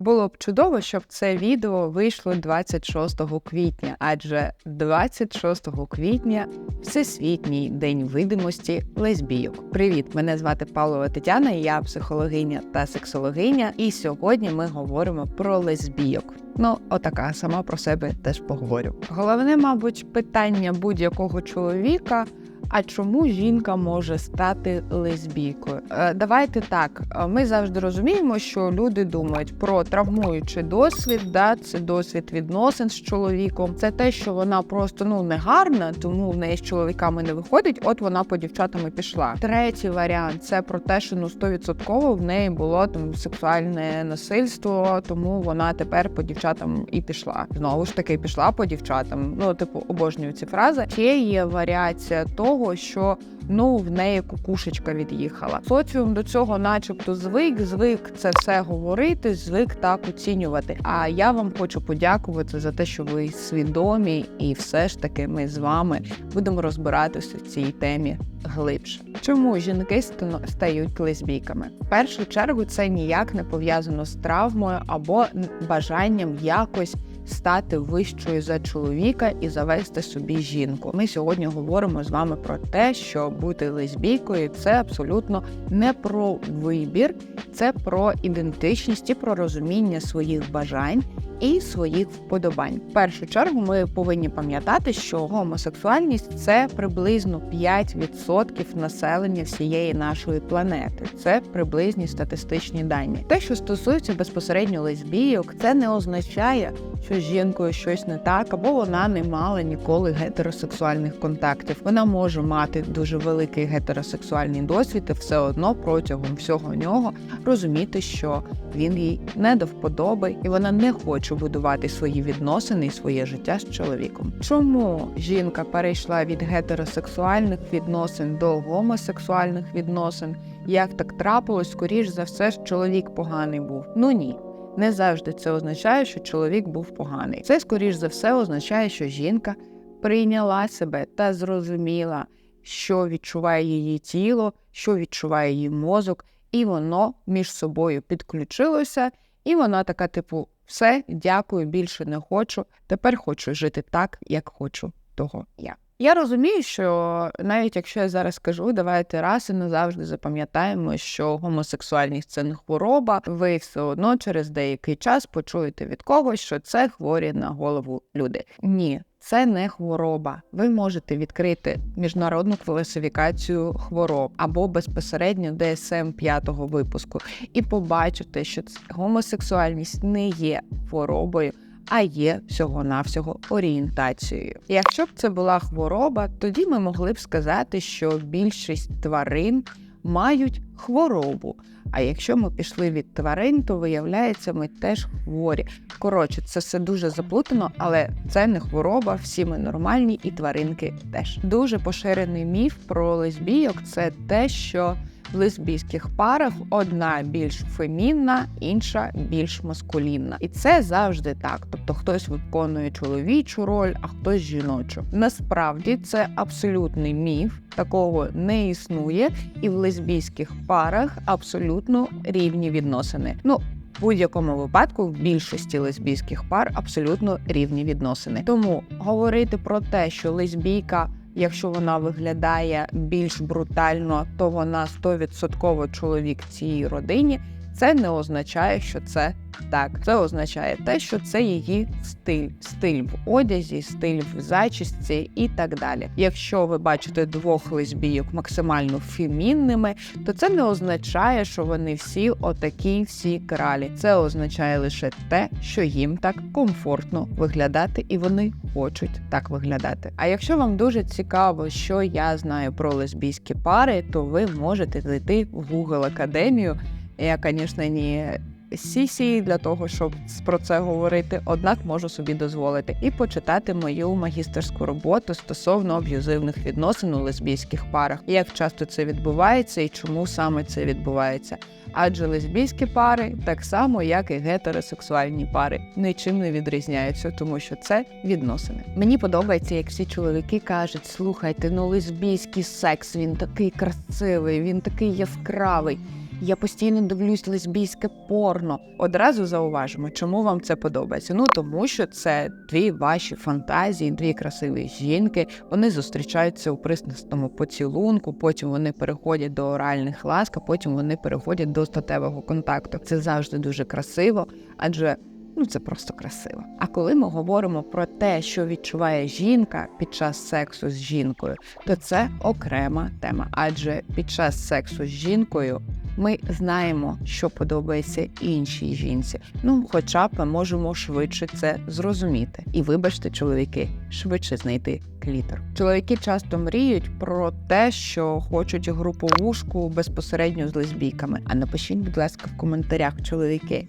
Було б чудово, щоб це відео вийшло 26 квітня, адже 26 квітня Всесвітній день видимості лесбійок. Привіт! Мене звати Павлова Тетяна, я психологиня та сексологиня. І сьогодні ми говоримо про лесбійок. Ну, отака сама про себе теж поговорю. Головне, мабуть, питання будь-якого чоловіка. А чому жінка може стати лесбійкою? Е, давайте так. е, Ми завжди розуміємо, що люди думають про травмуючий досвід, да, це досвід відносин з чоловіком. Це те, що вона просто ну не гарна, тому в неї з чоловіками не виходить. От вона по дівчатам пішла. Третій варіант це про те, що ну 100% в неї було там сексуальне насильство, тому вона тепер по дівчатам і пішла. Знову ж таки, пішла по дівчатам. Ну, типу, обожнюю ці фрази. Ще є варіація того, що ну в неї кукушечка від'їхала. Соціум до цього, начебто, звик, звик це все говорити, звик так оцінювати. А я вам хочу подякувати за те, що ви свідомі, і все ж таки ми з вами будемо розбиратися в цій темі глибше. Чому жінки стають лесбійками? В першу чергу це ніяк не пов'язано з травмою або бажанням якось стати вищою за чоловіка і завести собі жінку. Ми сьогодні говоримо з вами про те, що бути лесбійкою це абсолютно не про вибір, це про ідентичність і про розуміння своїх бажань. І своїх вподобань. В першу чергу ми повинні пам'ятати, що гомосексуальність це приблизно 5% населення всієї нашої планети. Це приблизні статистичні дані. Те, що стосується безпосередньо лесбійок, це не означає, що з жінкою щось не так, або вона не мала ніколи гетеросексуальних контактів. Вона може мати дуже великий гетеросексуальний досвід, і все одно протягом всього нього розуміти, що він їй не до вподоби, і вона не хоче будувати свої відносини і своє життя з чоловіком. Чому жінка перейшла від гетеросексуальних відносин до гомосексуальних відносин? Як так трапилось, скоріш за все, чоловік поганий був. Ну ні. Не завжди це означає, що чоловік був поганий. Це, скоріш за все, означає, що жінка прийняла себе та зрозуміла, що відчуває її тіло, що відчуває її мозок, і воно між собою підключилося, і вона така, типу, все, дякую, більше не хочу. Тепер хочу жити так, як хочу того я. Я розумію, що навіть якщо я зараз кажу, давайте раз і назавжди запам'ятаємо, що гомосексуальність це не хвороба. Ви все одно через деякий час почуєте від когось, що це хворі на голову люди. Ні. Це не хвороба. Ви можете відкрити міжнародну класифікацію хвороб або безпосередньо ДСМ п'ятого випуску, і побачите, що гомосексуальність не є хворобою, а є всього-навсього орієнтацією. Якщо б це була хвороба, тоді ми могли б сказати, що більшість тварин мають хворобу. А якщо ми пішли від тварин, то виявляється, ми теж хворі. Коротше, це все дуже заплутано, але це не хвороба, всі ми нормальні, і тваринки теж. Дуже поширений міф про лесбійок це те, що в лесбійських парах одна більш фемінна, інша більш маскулінна. І це завжди так. Тобто хтось виконує чоловічу роль, а хтось жіночу. Насправді це абсолютний міф, такого не існує, і в лесбійських парах абсолютно рівні відносини. Ну, в будь-якому випадку в більшості лесбійських пар абсолютно рівні відносини. Тому говорити про те, що лесбійка, якщо вона виглядає більш брутально, то вона 100% чоловік цієї родині. Це не означає, що це так. Це означає те, що це її стиль, стиль в одязі, стиль в зачісті і так далі. Якщо ви бачите двох лесбійок максимально фемінними, то це не означає, що вони всі отакі, всі кралі. Це означає лише те, що їм так комфортно виглядати, і вони хочуть так виглядати. А якщо вам дуже цікаво, що я знаю про лесбійські пари, то ви можете зайти в Google Академію. Я, звісно, не сісі для того, щоб про це говорити, однак можу собі дозволити і почитати мою магістерську роботу стосовно аб'юзивних відносин у лесбійських парах, як часто це відбувається і чому саме це відбувається. Адже лесбійські пари, так само як і гетеросексуальні пари, нічим не відрізняються, тому що це відносини. Мені подобається, як всі чоловіки кажуть: слухайте, ну лесбійський секс, він такий красивий, він такий яскравий. Я постійно дивлюсь лесбійське порно. Одразу зауважимо, чому вам це подобається. Ну тому що це дві ваші фантазії, дві красиві жінки. Вони зустрічаються у пристрасному поцілунку, потім вони переходять до оральних ласк, а потім вони переходять до статевого контакту. Це завжди дуже красиво, адже ну це просто красиво. А коли ми говоримо про те, що відчуває жінка під час сексу з жінкою, то це окрема тема. Адже під час сексу з жінкою ми знаємо, що подобається іншій жінці. Ну, хоча б ми можемо швидше це зрозуміти. І вибачте, чоловіки, швидше знайти клітор. Чоловіки часто мріють про те, що хочуть груповушку безпосередньо з лесбійками. А напишіть, будь ласка, в коментарях, чоловіки.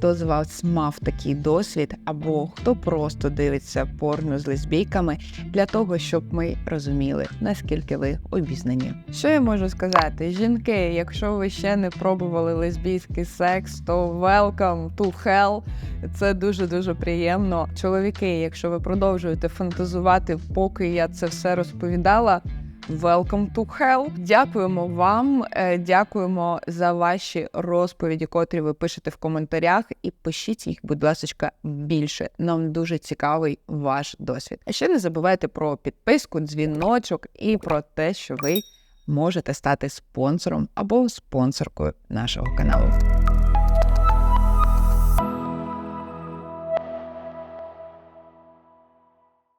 Хто з вас мав такий досвід, або хто просто дивиться порно з лесбійками для того, щоб ми розуміли, наскільки ви обізнані. Що я можу сказати? Жінки, якщо ви ще не пробували лесбійський секс, то welcome to hell. Це дуже дуже приємно. Чоловіки, якщо ви продовжуєте фантазувати, поки я це все розповідала. Welcome to hell. Дякуємо вам. е, Дякуємо за ваші розповіді, котрі ви пишете в коментарях, і пишіть їх, будь ласка, більше. Нам дуже цікавий ваш досвід. А ще не забувайте про підписку, дзвіночок і про те, що ви можете стати спонсором або спонсоркою нашого каналу.